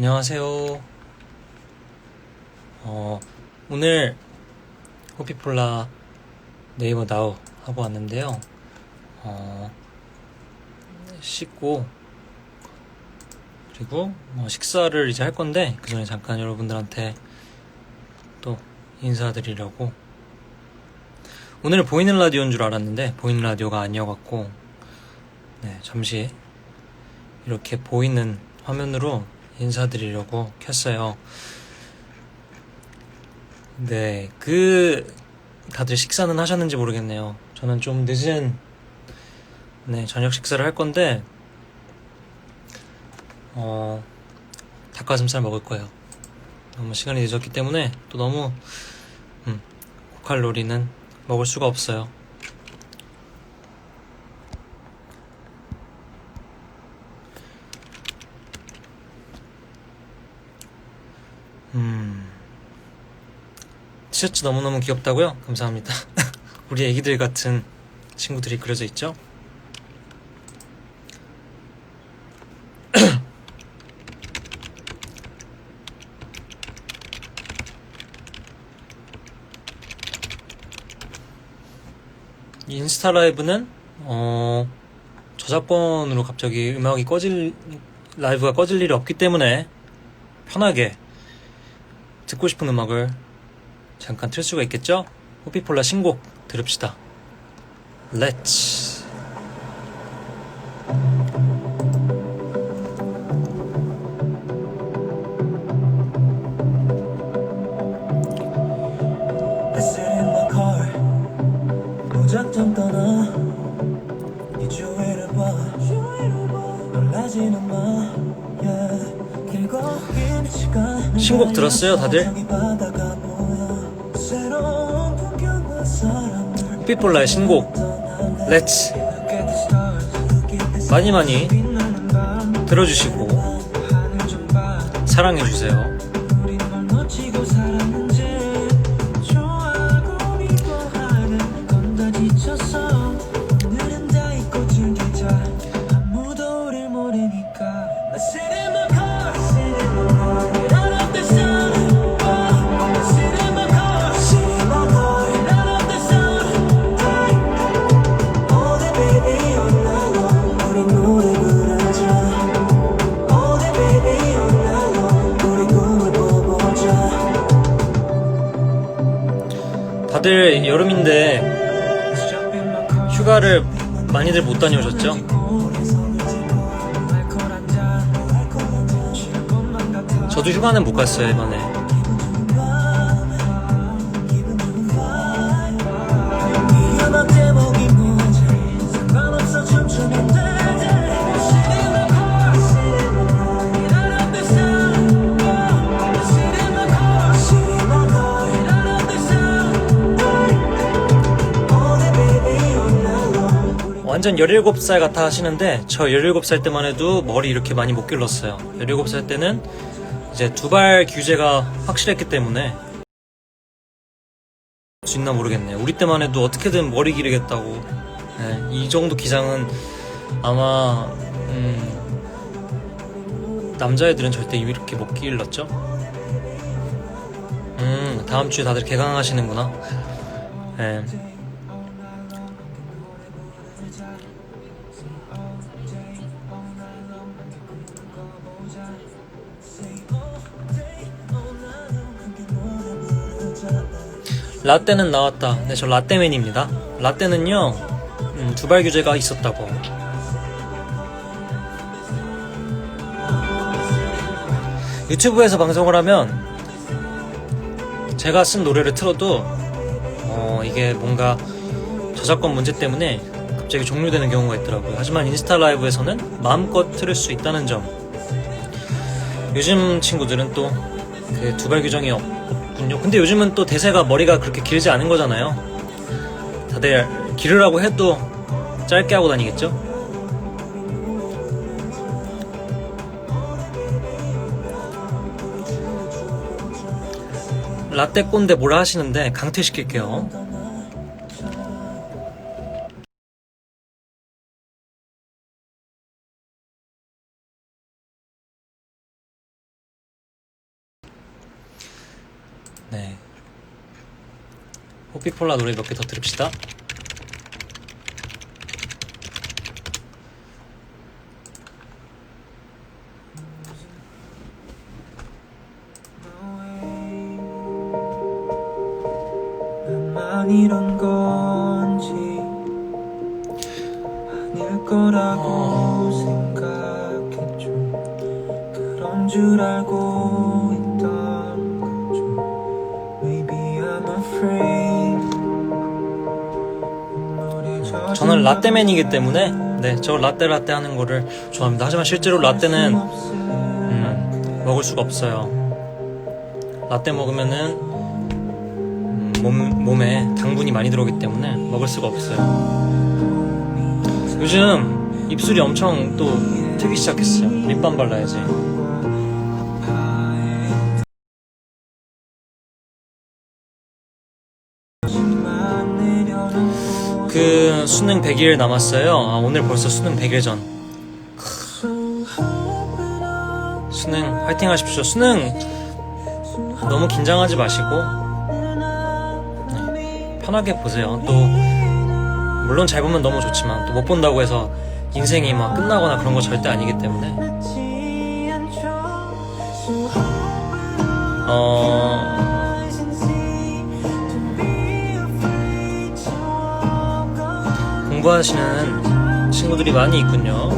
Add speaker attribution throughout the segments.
Speaker 1: 안녕하세요. 어, 오늘 호피폴라 네이버 나우 하고 왔는데요. 어, 씻고 그리고 뭐 식사를 이제 할 건데 그 전에 잠깐 여러분들한테 또 인사드리려고 오늘 보이는 라디오인 줄 알았는데 보이는 라디오가 아니어갖고 네 잠시 이렇게 보이는 화면으로 인사드리려고 켰어요. 네, 그 다들 식사는 하셨는지 모르겠네요. 저는 좀 늦은 네 저녁 식사를 할 건데 어 닭가슴살 먹을 거예요. 너무 시간이 늦었기 때문에 또 너무 음, 고칼로리는 먹을 수가 없어요. 티셔츠 너무너무 귀엽다고요? 감사합니다. 우리 애기들 같은 친구들이 그려져 있죠? 인스타 라이브는 어 저작권으로 갑자기 음악이 꺼질 라이브가 꺼질 일이 없기 때문에 편하게 듣고 싶은 음악을 잠깐 틀 수가 있겠죠? 호피폴라 신곡 들읍시다. Let's.
Speaker 2: I sit in my car 무작정 떠나 이 주위를 봐 놀라지는 마 yeah. 길고 긴 시간
Speaker 1: 신곡 들었어요, 다들? 피폴라의 신곡
Speaker 2: the
Speaker 1: 많이 많이 들어주시고 사랑해주세요. 다들 여름인데 휴가를 많이들 못 다녀오셨죠? 저도 휴가는 못 갔어요 이번에. 완전 17살 같아 하시는데 저 17살 때만 해도 머리 이렇게 많이 못 길렀어요. 17살 때는 이제 두발 규제가 확실했기 때문에 할수 있나 모르겠네요. 우리 때만 해도 어떻게든 머리 기르겠다고 네, 이 정도 기장은 아마 음, 남자애들은 절대 이렇게 못 길렀죠. 음 다음 주에 다들 개강하시는구나. 네. 라떼는 나왔다. 네, 저 라떼맨입니다. 라떼는요, 음, 두발 규제가 있었다고. 유튜브에서 방송을 하면 제가 쓴 노래를 틀어도 어, 이게 뭔가 저작권 문제 때문에 갑자기 종료되는 경우가 있더라고요. 하지만 인스타 라이브에서는 마음껏 틀을 수 있다는 점. 요즘 친구들은 또 그 두발 규정이 없, 없군요. 근데 요즘은 또 대세가 머리가 그렇게 길지 않은 거잖아요. 다들 기르라고 해도 짧게 하고 다니겠죠? 라떼 꼰대 뭐라 하시는데 강퇴시킬게요. 네. 호피폴라 노래 몇 개 더 들읍시다. 때문에 네, 저 라떼 라떼 하는 거를 좋아합니다. 하지만 실제로 라떼는 음, 먹을 수가 없어요. 라떼 먹으면은 음, 몸, 몸에 당분이 많이 들어오기 때문에 먹을 수가 없어요. 요즘 입술이 엄청 또 트기 시작했어요. 립밤 발라야지. 수능 100일 남았어요. 아, 오늘 벌써 수능 100일 전. 수능 화이팅 하십시오. 수능 너무 긴장하지 마시고 네, 편하게 보세요. 또 물론 잘 보면 너무 좋지만 또 못 본다고 해서 인생이 막 끝나거나 그런 거 절대 아니기 때문에 어 공부하시는 친구들이 많이 있군요.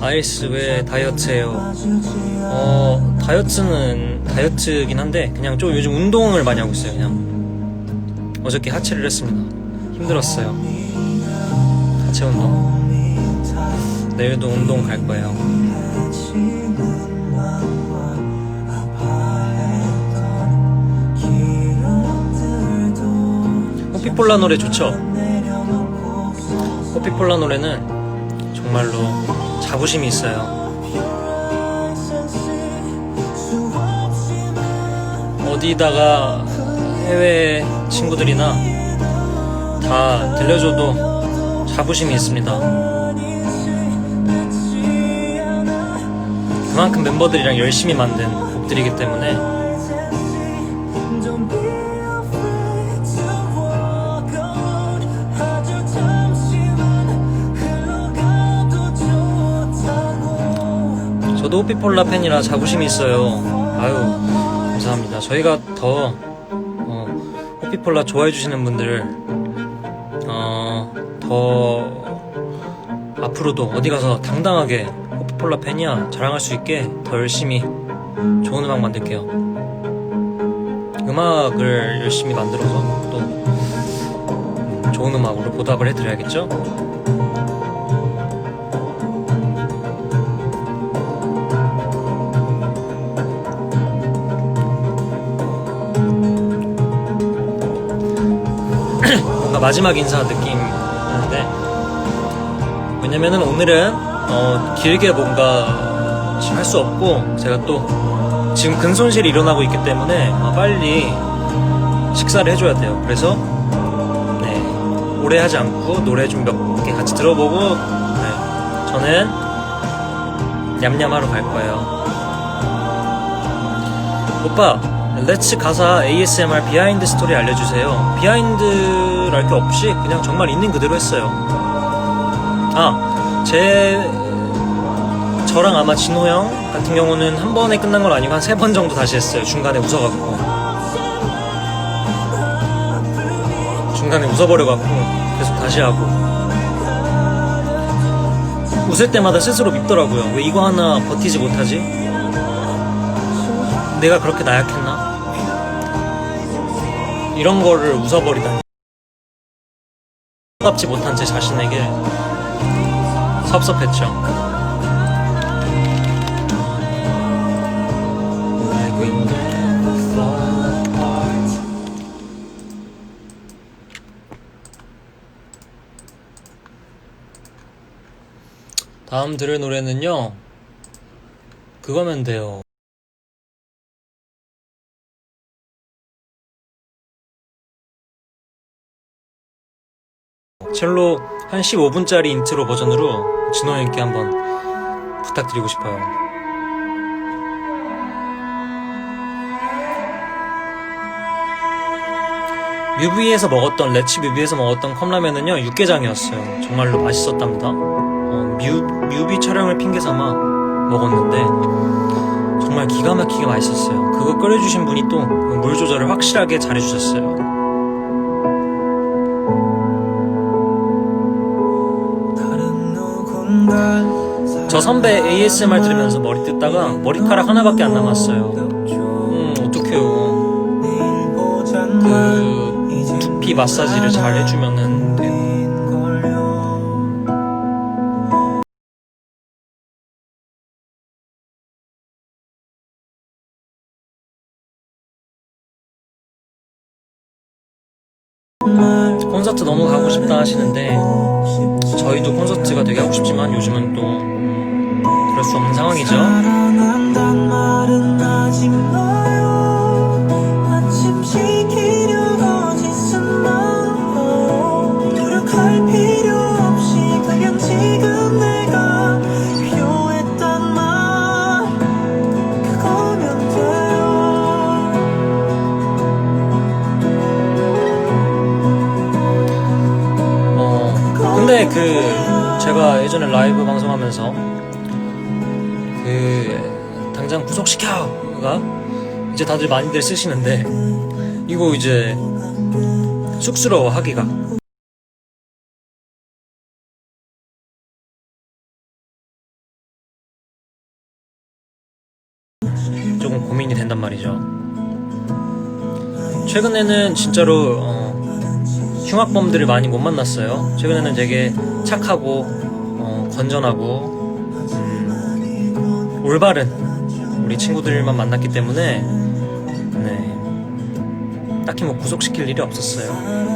Speaker 1: 아이스 왜 다이어트해요? 어 다이어트는 다이어트긴 한데 그냥 좀 요즘 운동을 많이 하고 있어요. 그냥 어저께 하체를 했습니다. 힘들었어요. 하체 운동. 내일도 운동 갈 거예요. 호피폴라 노래 좋죠? 호피폴라 노래는 정말로 자부심이 있어요. 어디다가 해외 친구들이나 다 들려줘도 자부심이 있습니다. 그만큼 멤버들이랑 열심히 만든 곡들이기 때문에 저도 호피폴라 팬이라 자부심이 있어요. 아유, 감사합니다. 저희가 더, 어, 호피폴라 좋아해주시는 분들, 어, 더, 앞으로도 어디 가서 당당하게 호피폴라 팬이야 자랑할 수 있게 더 열심히 좋은 음악 만들게요. 음악을 열심히 만들어서 또, 음, 좋은 음악으로 보답을 해드려야겠죠? 뭔가 마지막 인사 느낌 왜냐면은 오늘은 어, 길게 뭔가 할수 없고 제가 또 지금 근손실이 일어나고 있기 때문에 어, 빨리 식사를 해줘야 돼요. 그래서 네 오래 하지 않고 노래 좀 몇 개 같이 들어보고 네, 저는 냠냠하러 갈 거예요. 오빠 렛츠 가사 ASMR 비하인드 스토리 알려주세요. 비하인드랄 게 없이 그냥 정말 있는 그대로 했어요 아 제 저랑 아마 진호 형 같은 경우는 한 번에 끝난 건 아니고 한 세 번 정도 다시 했어요. 중간에 웃어갖고. 중간에 웃어버려갖고 계속 다시 하고. 웃을 때마다 스스로 밉더라고요. 왜 이거 하나 버티지 못하지? 내가 그렇게 나약했나? 이런 거를 웃어버리다니. 깝지 못한 제 자신에게 섭섭했죠. 다음 들을 노래는요. 그거면 돼요 첼로 한 15분짜리 인트로 버전으로 진호 형께 한번 부탁드리고 싶어요. 뮤비에서 먹었던 레츠 뮤비에서 먹었던 컵라면은요 육개장이었어요. 정말로 맛있었답니다. 어, 뮤, 뮤비 촬영을 핑계 삼아 먹었는데 정말 기가 막히게 맛있었어요. 그거 끓여주신 분이 또 물 조절을 확실하게 잘해주셨어요. 저 선배 ASMR 들으면서 머리 뜯다가 머리카락 하나밖에 안 남았어요. 음, 어떡해요. 그, 두피 마사지를 잘 해주면은 콘서트 너무 가고 싶다 하시는데, 저희도 콘서트가 되게 하고 싶지만 요즘은 또, 음, 그럴 수 없는 상황이죠. 어, 근데 그, 제가 예전에 라이브 방송하면서, 당장 구속시켜가 이제 다들 많이들 쓰시는데, 이거 이제, 쑥스러워 하기가. 조금 고민이 된단 말이죠. 최근에는 진짜로, 어, 흉악범들을 많이 못 만났어요. 최근에는 되게 착하고 어, 건전하고 음, 올바른 우리 친구들만 만났기 때문에 네, 딱히 뭐 구속시킬 일이 없었어요.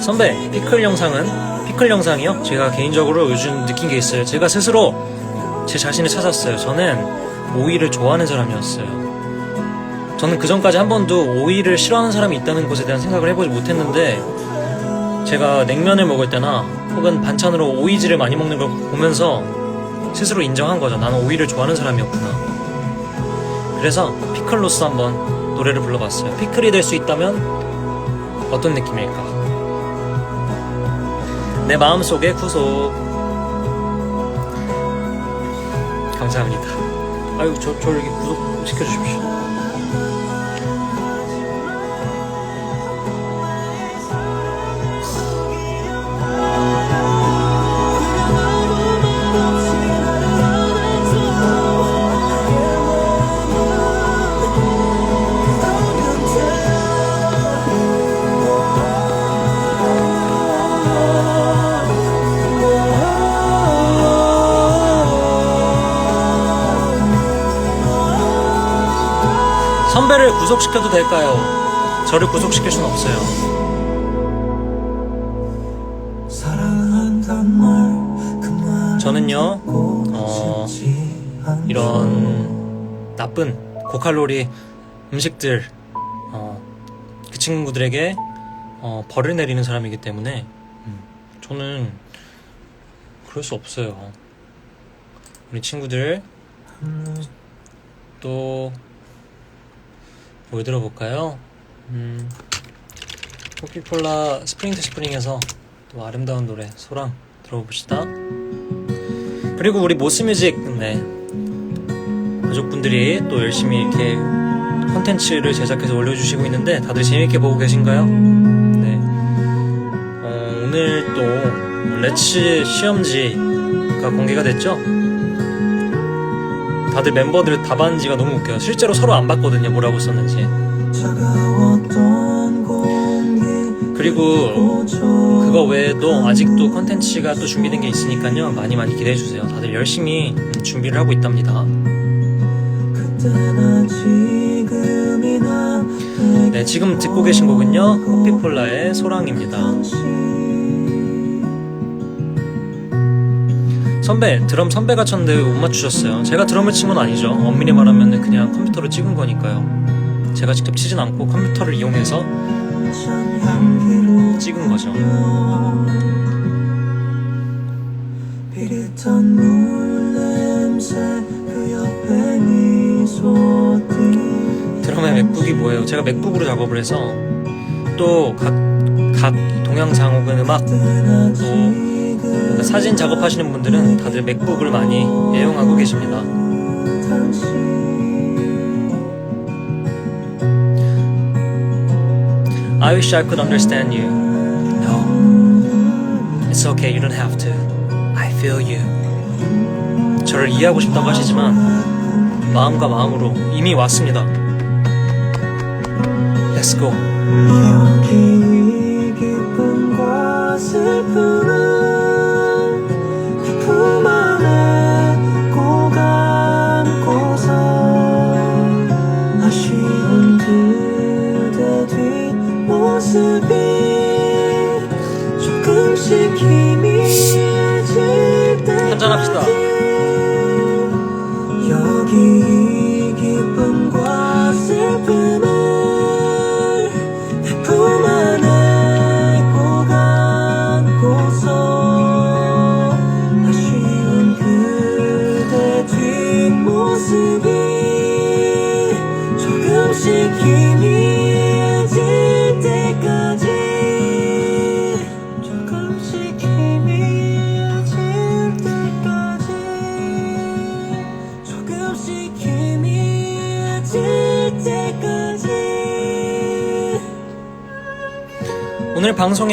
Speaker 1: 선배 피클 영상은 피클 영상이요? 제가 개인적으로 요즘 느낀 게 있어요. 제가 스스로 제 자신을 찾았어요. 저는 오이를 좋아하는 사람이었어요. 저는 그 전까지 한 번도 오이를 싫어하는 사람이 있다는 것에 대한 생각을 해보지 못했는데 제가 냉면을 먹을 때나 혹은 반찬으로 오이지를 많이 먹는 걸 보면서 스스로 인정한 거죠. 나는 오이를 좋아하는 사람이었구나. 그래서 피클로스 한번 노래를 불러봤어요. 피클이 될 수 있다면 어떤 느낌일까? 내 마음속에 구속 감사합니다 아유 저, 저 이렇게 구속 시켜주십시오 선배를 구속시켜도 될까요? 저를 구속시킬 순 없어요. 저는요 어, 이런 나쁜 고칼로리 음식들 어, 그 친구들에게 어, 벌을 내리는 사람이기 때문에 음, 저는 그럴 수 없어요. 우리 친구들 또 뭘 들어볼까요? 음, 코피콜라 스프링 투 스프링에서 또 아름다운 노래 소랑 들어봅시다. 그리고 우리 모스뮤직 네 가족분들이 또 열심히 이렇게 컨텐츠를 제작해서 올려주시고 있는데 다들 재밌게 보고 계신가요? 네. 어, 오늘 또 레츠 시험지가 공개가 됐죠? 다들 멤버들 답안지가 너무 웃겨요. 실제로 서로 안 봤거든요. 뭐라고 썼는지. 그리고 그거 외에도 아직도 컨텐츠가 또 준비된 게 있으니까요. 많이 많이 기대해 주세요. 다들 열심히 준비를 하고 있답니다. 네, 지금 듣고 계신 곡은요. 커피콜라의 소랑입니다. 선배 드럼 선배가 쳤는데 왜 못 맞추셨어요? 제가 드럼을 친 건 아니죠. 엄밀히 말하면 그냥 컴퓨터로 찍은 거니까요. 제가 직접 치진 않고 컴퓨터를 이용해서 찍은 거죠.
Speaker 2: 그
Speaker 1: 드럼의 맥북이 뭐예요? 제가 맥북으로 작업을 해서 또 각 각 동영상 혹은 음악 또 사진 작업하시는 분들은 다들 맥북을 많이 애용하고 계십니다. I wish I could understand you. No. It's okay. You don't have to. I feel you. 저를 이해하고 싶다고 하시지만 마음과 마음으로 이미 왔습니다. Let's go.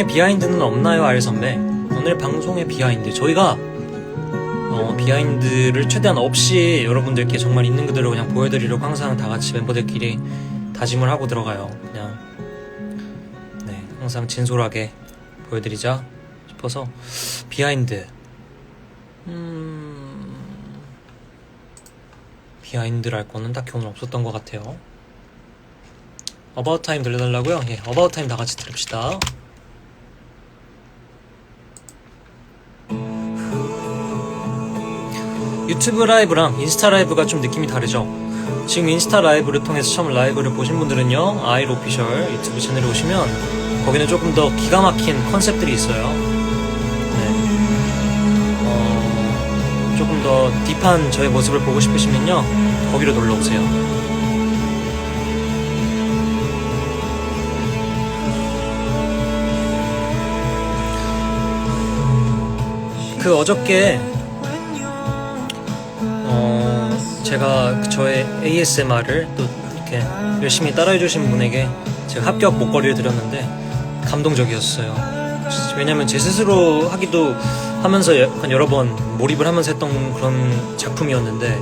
Speaker 1: 방송에 비하인드는 없나요, 알 선배? 오늘 방송의 비하인드 저희가 어, 비하인드를 최대한 없이 여러분들께 정말 있는 그대로 그냥 보여드리려고 항상 다 같이 멤버들끼리 다짐을 하고 들어가요. 그냥 네 항상 진솔하게 보여드리자 싶어서 비하인드 음 비하인드랄 거는 딱히 오늘 없었던 것 같아요. 어바웃 타임 들려달라고요? 예, 어바웃 타임 다 같이 들읍시다. 유튜브 라이브랑 인스타 라이브가 좀 느낌이 다르죠? 지금 인스타 라이브를 통해서 처음 라이브를 보신 분들은요, 아이로 오피셜 유튜브 채널에 오시면 거기는 조금 더 기가 막힌 컨셉들이 있어요. 네. 어, 조금 더 딥한 저의 모습을 보고 싶으시면요, 거기로 놀러 오세요. 그 어저께 제가 저의 ASMR을 또 이렇게 열심히 따라해 주신 분에게 제가 합격 목걸이를 드렸는데 감동적이었어요. 왜냐면 제 스스로 하기도 하면서 여러 번 몰입을 하면서 했던 그런 작품이었는데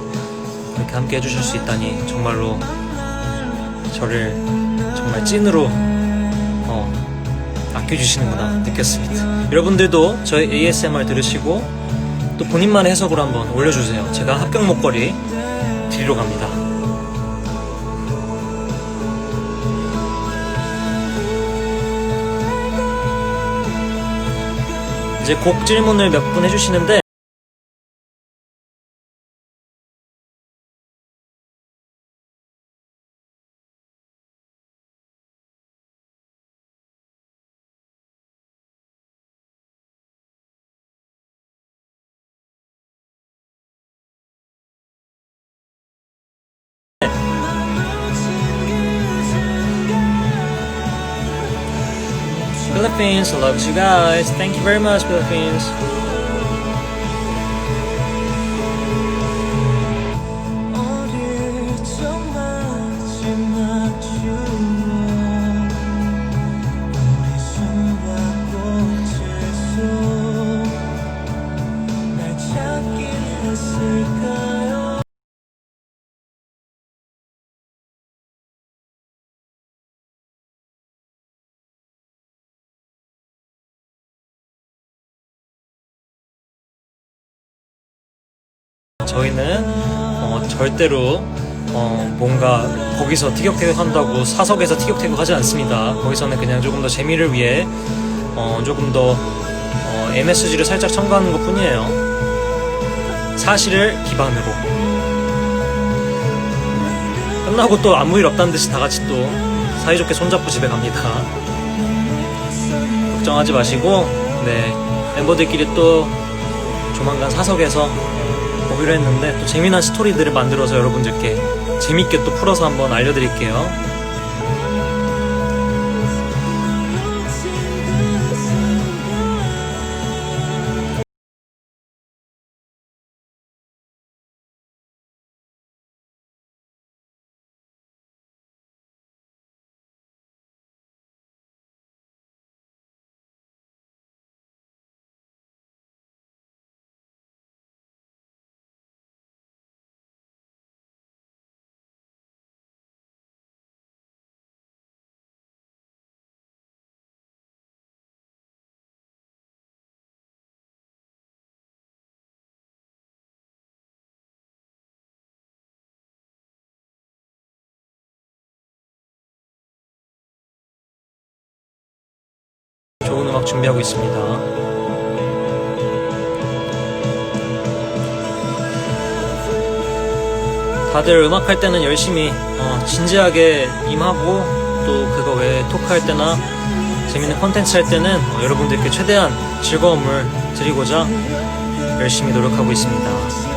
Speaker 1: 그렇게 함께 해주실 수 있다니 정말로 저를 정말 찐으로 어, 아껴주시는구나 느꼈습니다. 여러분들도 저희 ASMR 들으시고 또 본인만의 해석으로 한번 올려주세요. 제가 합격 목걸이 드리러 갑니다. 이제 곡 질문을 몇 분 해주시는데 Philippines loves you guys. Thank you very much, Philippines. 절대로 어, 뭔가 거기서 티격태격한다고 사석에서 티격태격하지 않습니다. 거기서는 그냥 조금 더 재미를 위해 어, 조금 더 어, MSG를 살짝 첨가하는 것 뿐이에요. 사실을 기반으로 끝나고 또 아무 일 없다는 듯이 다 같이 또 사이좋게 손잡고 집에 갑니다. 걱정하지 마시고 네 멤버들끼리 또 조만간 사석에서 어, 보기로 했는데 또 재미난 스토리들을 만들어서 여러분들께 재밌게 또 풀어서 한번 알려드릴게요. 음악 준비하고 있습니다. 다들 음악 할 때는 열심히 어, 진지하게 임하고 또 그거 외에 토크할 때나 재밌는 컨텐츠 할 때는 어, 여러분들께 최대한 즐거움을 드리고자 열심히 노력하고 있습니다.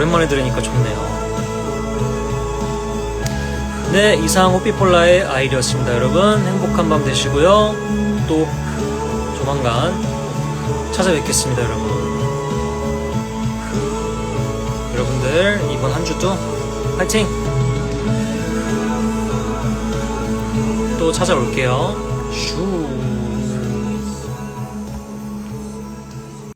Speaker 1: 오랜만에 들으니까 좋네요. 네, 이상 호피폴라의 아이리였습니다, 여러분. 행복한 밤 되시고요. 또 조만간 찾아뵙겠습니다, 여러분. 여러분들 이번 한 주도 파이팅! 또 찾아올게요. 슈.